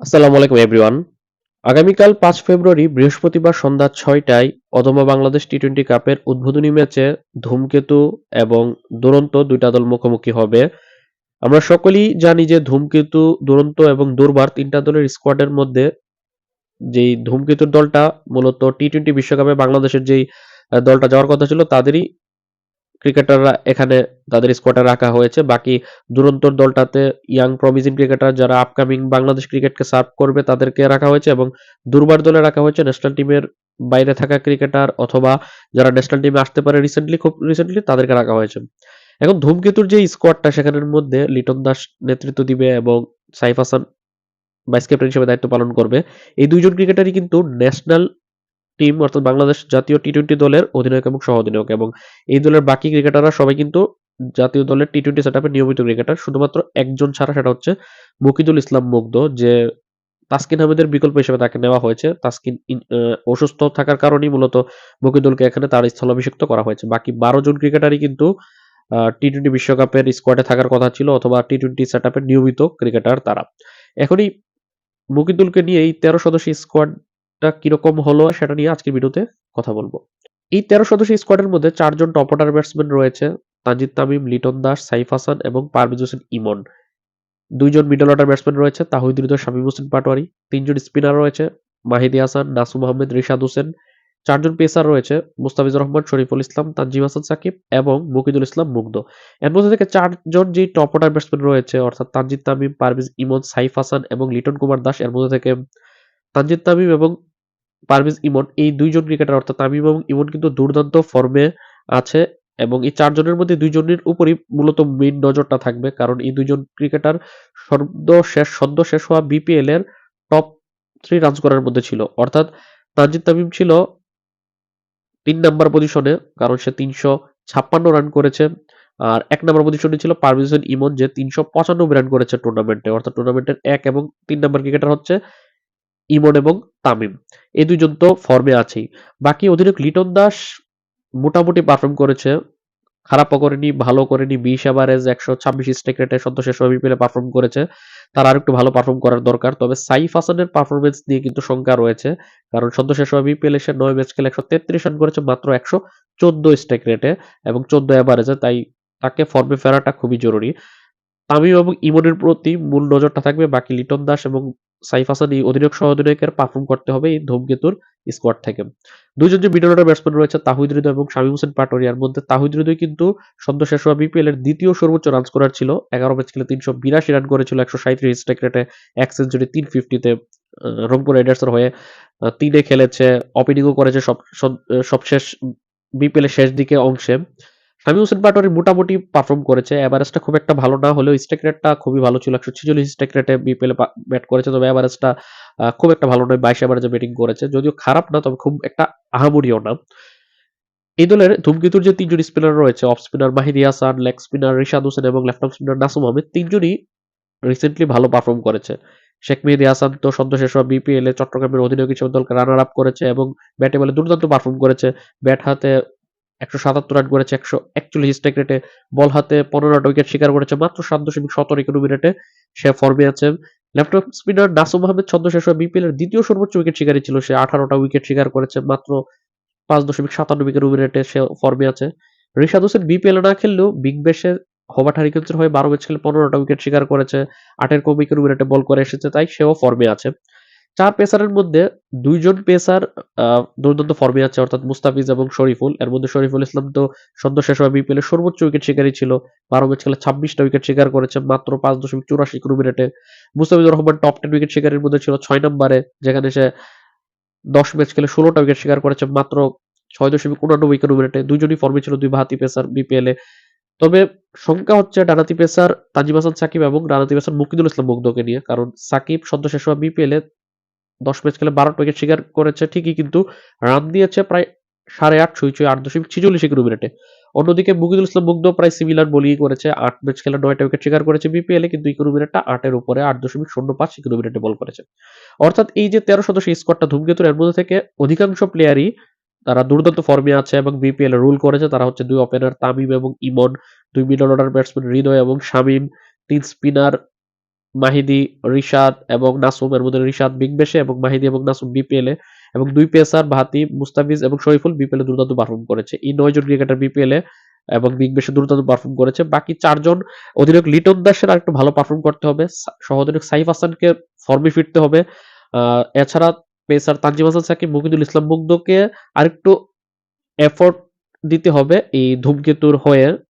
আসসালামু আলাইকুম এভরিওয়ান আগামীকাল পাঁচ ফেব্রুয়ারি, বৃহস্পতিবার সন্ধ্যা ছয়টায় অদমা বাংলাদেশ টি টোয়েন্টি কাপের উদ্বোধনী ম্যাচে ধূমকেতু এবং দুরন্ত দুইটা দল মুখোমুখি হবে। আমরা সকলেই জানি যে ধূমকেতু, দুরন্ত এবং দুর্বার তিনটা দলের স্কোয়াডের মধ্যে যেই ধূমকেতুর দলটা মূলত টি টোয়েন্টি বিশ্বকাপে বাংলাদেশের যেই দলটা যাওয়ার কথা ছিল, তাদেরই ক্রিকেটাররা এখানে তাদের স্কোয়াডে রাখা হয়েছে। বাকি দুরন্তর দলটাতে ইয়াং প্রমিজিং ক্রিকেটার যারা আপকামিং বাংলাদেশ ক্রিকেটকে সার্ভ করবে তাদেরকে রাখা হয়েছে এবং দুর্বার দলে রাখা হয়েছে ন্যাশনাল টিমের বাইরে থাকা ক্রিকেটার অথবা যারা ন্যাশনাল টিমে আসতে পারে রিসেন্টলি খুব রিসেন্টলি তাদেরকে রাখা হয়েছে। এখন ধূমকেতুর যে স্কোয়াডটা সেখানের মধ্যে লিটন দাস নেতৃত্ব দিবে এবং সাইফ হাসান ভাইস ক্যাপ্টেন হিসেবে দায়িত্ব পালন করবে। এই দুইজন ক্রিকেটারই কিন্তু ন্যাশনাল টিম অর্থাৎ বাংলাদেশ জাতীয় টি টোয়েন্টি দলের অধিনায়ক এবং সহ অধিনায়ক এবং এই দলের বাকি ক্রিকেটাররা সবাই কিন্তু জাতীয় দলের টি টোয়েন্টি সেট নিয়মিত ক্রিকেটার শুধুমাত্র একজন ছাড়া সেটা হচ্ছে মুকিদুল ইসলাম মুগ্ধ, যে তাসকিন আহমেদের বিকল্প হিসেবে তাকে নেওয়া হয়েছে। তাসকিন অসুস্থ থাকার কারণেই মূলত মুকিদুলকে এখানে তার স্থলাভিষিক্ত করা হয়েছে। বাকি বারো জন ক্রিকেটারই কিন্তু টি টোয়েন্টি বিশ্বকাপের স্কোয়াডে থাকার কথা ছিল অথবা টি টোয়েন্টি সেট নিয়মিত ক্রিকেটার তারা। এখনই মুকিদুলকে নিয়ে এই তেরো সদস্য স্কোয়াডটা কীরকম হলো সেটা নিয়ে আজকের ভিডিওতে কথা বলব। এই তেরো সদস্য স্কোয়াডের মধ্যে চারজন টপ অর্ডার ব্যাটসম্যান রয়েছে, তানজিদ তামিম, লিটন দাস, সাইফ হাসান এবং পারভেজ হোসেন ইমন। দুইজন মিডল অর্ডার ব্যাটসম্যান রয়েছে, তাহিদ হৃদয়, শামীম হোসেন পাটোয়ারি। তিনজন স্পিনার রয়েছে, মাহিদি হাসান, নাসুম আহমেদ, রিশাদ হোসেন। চারজন পেসার রয়েছে মুস্তাফিজুর রহমান, শরীফুল ইসলাম, তানজিম হাসান সাকিব এবং মুকিদুল ইসলাম মুগ্ধ। এর মধ্যে থেকে চারজন যে টপ অর্ডার ব্যাটসম্যান রয়েছে, অর্থাৎ তানজিদ তামিম, পারভেজ ইমন, সাইফ হাসান এবং লিটন কুমার দাস, এর মধ্যে থেকে তানজিদ তামিম এবং পারভেজ ইমন, এই দুইজন ক্রিকেটার অর্থাৎ তামিম এবং ইমন কিন্তু দুর্দান্ত ফর্মে আছে এবং এই চারজনের মধ্যে দুইজনের উপরই মূলত মেইন নজরটা থাকবে। কারণ এই দুইজন ক্রিকেটার সদ্য শেষ সদ্য শেষ হওয়া বিপিএল এর টপ থ্রি রান করার মধ্যে ছিল। অর্থাৎ তানজিদ তামিম ছিল তিন নাম্বার পজিশনে কারণ সে তিনশো ছাপ্পান্ন রান করেছে। আর এক নাম্বার পজিশনে ছিল পারভেজ ইমন, যে তিনশো পঁচানব্বই রান করেছে টুর্নামেন্টে অর্থাৎ টুর্নামেন্টের এক এবং তিন নাম্বার ক্রিকেটার হচ্ছে ইমন এবং তামিম। এই দুইজন তো ফর্মে আছেই। বাকি অধিনায়ক লিটন দাস মোটামুটি পারফর্ম করেছে। খারাপও করেনি, ভালো করেনি। বিশ এভারেজ একশো ছাব্বিশ স্ট্রাইক রেটে সদ্য শেষ বিপিএলে পারফর্ম করেছে। তার আর একটু ভালো পারফর্ম করার দরকার। তবে সাইফ হাসানের পারফরমেন্স নিয়ে কিন্তু শঙ্কা রয়েছে। কারণ সদ্য শেষ বিপিএলে সে নয় ম্যাচ খেলে একশো তেত্রিশ রান করেছে মাত্র একশো চোদ্দ স্ট্রাইক রেটে এবং চোদ্দ এভারেজে তাই তাকে ফর্মে ফেরাটা খুবই জরুরি। তামিম এবং ইমনের প্রতি মূল নজরটা থাকবে বাকি লিটন দাস এবং সাইফ এই অধিনায়ক সহ অধিনায়কের পারফর্ম করতে হবে এই ধূমকেতুর স্কোয়াড থেকে। দুজন যে মিডল অর্ডার ব্যাটসম্যান রয়েছে, তাহিদ হৃদয় এবং শামীম হোসেন পাটোরিয়ার মধ্যে তাহিদ হৃদয় কিন্তু সদ্য শেষ হওয়া বিপিএল এর দ্বিতীয় সর্বোচ্চ রান স্কোরার ছিল। এগারো ম্যাচ খেলে তিনশো বিরাশি রান করেছিল, একশো সাঁত্রিশ স্ট্রাইক রেটে এক সেঞ্চুরি তিন ফিফটিতে রংপুর রাইডার্সের হয়ে তিনে খেলেছে ওপেনিংও করেছে সব- সবশেষ বিপিএল এর শেষ দিকে অংশে। শামীম হোসেন পাটোয়ারি মোটামুটি পারফর্ম করেছে। এভারেজটা খুব একটা ভালো না হলেও স্ট্রাইক রেটটা খুবই ভালো ছিল। একশো ছিচল্লিশ স্ট্রাইক রেটে বিপিএল ব্যাট করেছে। তবে এভারেজটা খুব একটা ভালো নয়। বাইশ এভারেজে ব্যাটিং করেছে। যদিও খারাপ না, তবে খুব একটা আহামরিও না। এই দলের ধূমকেতুর যে তিনজন স্পিনার রয়েছে off spinner Mahedi Hasan leg spinner Rishad Hossain এবং লেফট স্পিনার নাসুম আহমেদ, তিনজনই রিসেন্টলি ভালো পারফর্ম করেছে। শেখ মেহেদি হাসান তো সদ্য শেষ হওয়া বিপিএল এ চট্টগ্রামের অধিনায়ক হিসেবে দলকে রানার আপ করেছে এবং ব্যাটে বলে দুর্দান্ত পারফর্ম করেছে। ব্যাট হাতে একশো সাতাত্তর রান করেছে, একশো একচল্লিশ স্ট্রাইক রেটে, বল হাতে পনেরোটা উইকেট শিকার করেছে, মাত্র সাত দশমিক সতেরো ইকোনমি রেটে সে ফর্মে আছে। লেফট স্পিনার নাসুম আহমেদ ছদ্ম শেষ হওয়া বিপিএল এর দ্বিতীয় সর্বোচ্চ উইকেট শিকারী ছিল, সে আঠারোটা উইকেট শিকার করেছে, মাত্র পাঁচ দশমিক সাতান্ন ইকোনমি রেটে সে ফর্মে আছে। রিশাদ হোসেন বিপিএল না খেললেও বিগ ব্যাশে হোবাট হারিকেন্সের হয়ে বারো ম্যাচ খেলে পনেরোটা উইকেট শিকার করেছে, আটের কম ইকোনমি রেটে বল করে এসেছে, তাই সেও ফর্মে আছে। চার পেসারের মধ্যে দুইজন পেসার দুর্দান্ত ফর্মে আছে, অর্থাৎ মুস্তাফিজ এবং শরীফুল। এর মধ্যে শরীফুল ইসলাম তো সদ্য শেষ হওয়া বিপিএল এর সর্বোচ্চ উইকেট শিকারী ছিল। বারো ম্যাচ খেলে ছাব্বিশটা উইকেট শিকার করেছে, মাত্র পাঁচ দশমিক চুরাশি ইকোনমি রেটে Mustafizur Rahman top ten wicket শিকারের মধ্যে ছিল ছয় নম্বরে, যেখানে সে দশ ম্যাচ খেলে ষোলোটা উইকেট শিকার করেছে, মাত্র ছয় দশমিক উনানব্বই ইকোনমি রেটে দুজনই ফর্মে ছিল দুই বাহাতি পেসার বিপিএল এ তবে সংখ্যা হচ্ছে ডানাতি পেসার তাজিম হাসান, সাকিব এবং ডানাতি পেসার মুকিদুল ইসলাম মুগ্ধকে নিয়ে, কারণ সাকিব সদ্য শেষ হওয়া বিপিএল এ দশ ম্যাচ খেলে বারোটা উইকেট শিকার করেছে, ঠিকই কিন্তু রান দিয়েছে প্রায় সাড়ে আট, ছয় ছয়, আট দশমিক ছিচল্লিশ ইকোনমি রেটে অন্যদিকে মুকিদুল ইসলাম মুগ্ধ প্রায় সিমিলার বোলিং করেছে, আট ম্যাচ খেলে নয়টা উইকেট শিকার করেছে বিপিএল কিন্তু ইকোনমি রেটটা আটের উপরে আট দশমিক শূন্য পাঁচ ইকোনমি রেটে বল করেছে। অর্থাৎ এই যে তেরো সদস্য স্কোয়াডটা ধূমকেতুর এর মধ্যে থেকে অধিকাংশ প্লেয়ারই তারা দুর্দান্ত ফর্মে আছে এবং বিপিএল রুল করেছে, তারা হচ্ছে দুই ওপেনার তামিম এবং ইমন, দুই মিডল অর্ডার ব্যাটসম্যান হৃদয় এবং শামিম, তিন স্পিনার মাহিদি, রিশাদ এবং নাসুম, এর মধ্যে রিশাদ বিগ বেশে এবং মাহিদি এবং নাসুম বিপিএল এ এবং দুই পেসার ভাতি মুস্তাফিজ এবং শরীফুল বিপিএল দুর্দান্ত পারফর্ম করেছে। এই নয় জন ক্রিকেটার বিপিএল এবং বিগ বেশে দুর্দান্ত পারফর্ম করেছে। বাকি চারজন অধিনায়ক লিটন দাসের আরেকটু ভালো পারফর্ম করতে হবে। সহ অধিনায়ক সাইফ হাসানকে ফর্মে ফিরতে হবে। এছাড়া পেসার তানজিম হাসান, সাকিব, মুকিদুল ইসলাম মুগ্ধকে আরেকটু এফোর্ট দিতে হবে এই ধূমকেতুর হয়ে।